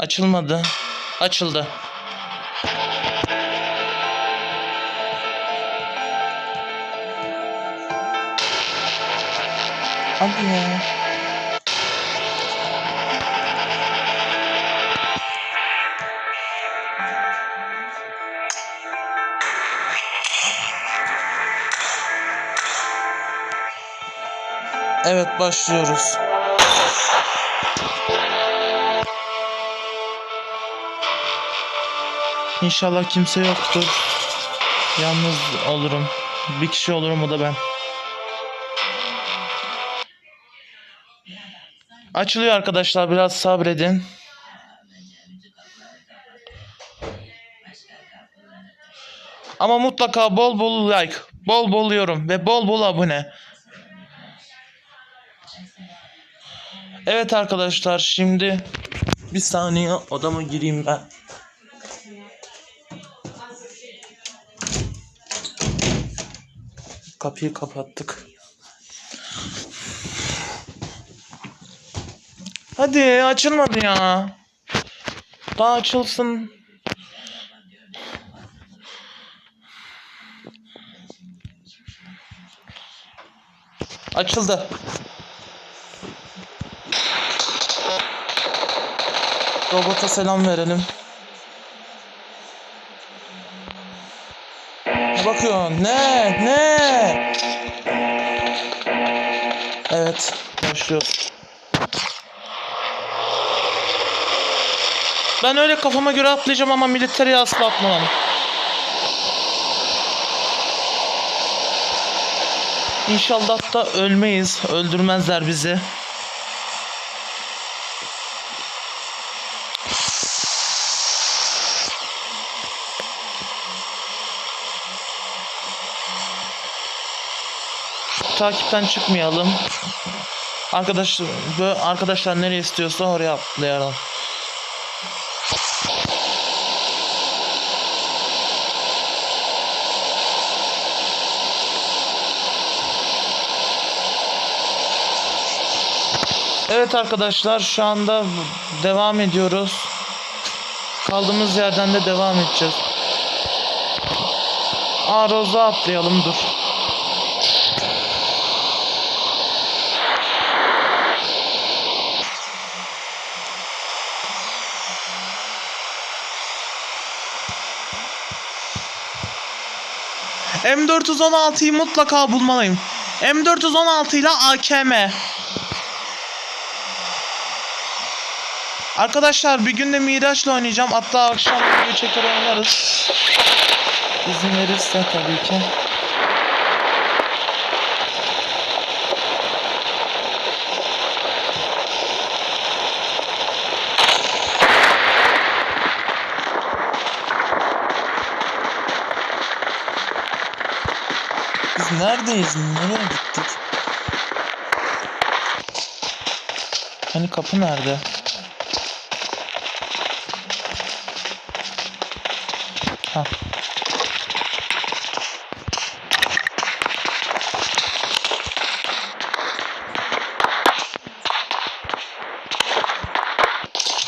Açılmadı. Açıldı. Hadi ya. Evet başlıyoruz. İnşallah kimse yoktur. Yalnız olurum. Bir kişi olurum o da ben. Açılıyor arkadaşlar biraz sabredin. Ama mutlaka bol bol like, bol bol yorum ve bol bol abone. Evet arkadaşlar şimdi bir saniye odama gireyim ben. Kapıyı kapattık. Hadi açılmadı ya. Daha açılsın. Açıldı. Robota selam verelim. Ne bakıyorsun? Ne? Ne? Evet, başlıyoruz. Ben öyle kafama göre atlayacağım ama militeriye asla atlamam. İnşallah da ölmeyiz. Öldürmezler bizi. Takipten çıkmayalım. Arkadaş, arkadaşlar nereye istiyorsa oraya atlayalım. Evet arkadaşlar şu anda devam ediyoruz. Kaldığımız yerden de devam edeceğiz. Aa atlayalım dur. M416'yı mutlaka bulmalıyım. M416 ile AKM. Arkadaşlar bir gün de Miraç'la oynayacağım. Hatta akşam video çeker oynarız. İzin verirse tabii ki. Neredeyiz? Nereye gittik? Hani kapı nerede? Ha.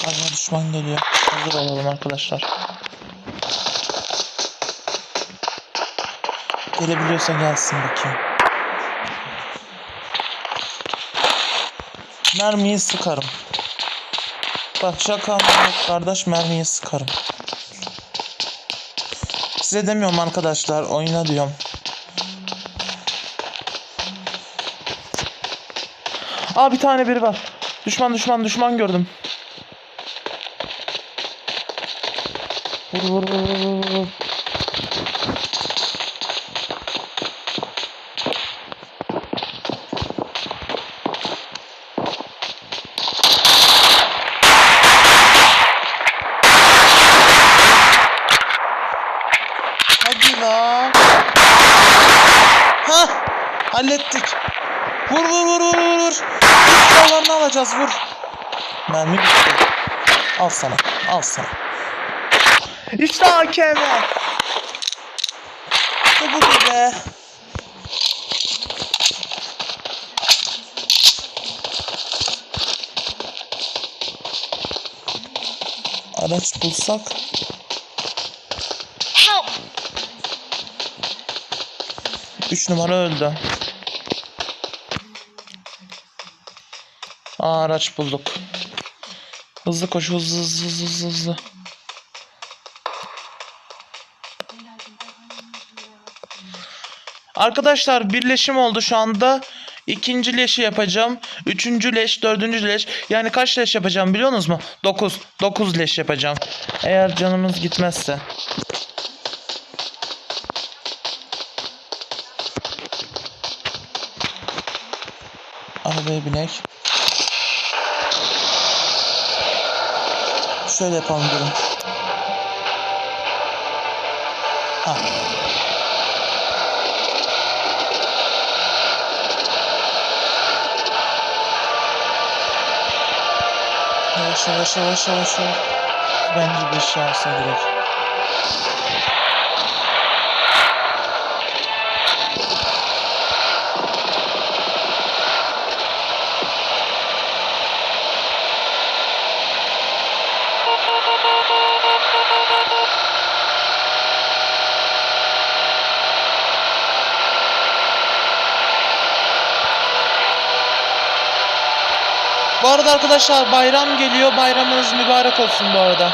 Galiba düşman geliyor. Hazır olalım arkadaşlar. Gelebiliyorsa gelsin bakayım. Mermiyi sıkarım. Bak şaka kardeş mermiyi sıkarım. Size demiyorum arkadaşlar oyna diyorum. Aa bir tane biri var. Düşman düşman düşman gördüm. Vur vur vur vur vur. Hadi la. Ha! Hallettik. Vur vur vur vur vur. İlk silahlarını alacağız vur. Mermi bitti. Al sana. Al sana. İşte AKM. İşte budur be. Araç bulsak. Üç numara öldü. Aa, araç bulduk. Hızlı koş hızlı hızlı hızlı hızlı. Arkadaşlar birleşim oldu şu anda. İkinci leşi yapacağım. Üçüncü leş, dördüncü leş. Yani kaç leş yapacağım biliyor musunuz mu? Dokuz. Dokuz leş yapacağım. Eğer canımız gitmezse. Arabaya binek. Şöyle yapalım durun. Ha. Yavaş yavaş yavaş yavaş yavaş. Bence bir şey alsa direkt. Bu arada arkadaşlar bayram geliyor. Bayramınız mübarek olsun bu arada.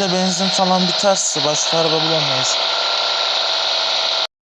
De benzin falan biterse başka araba bulamayız.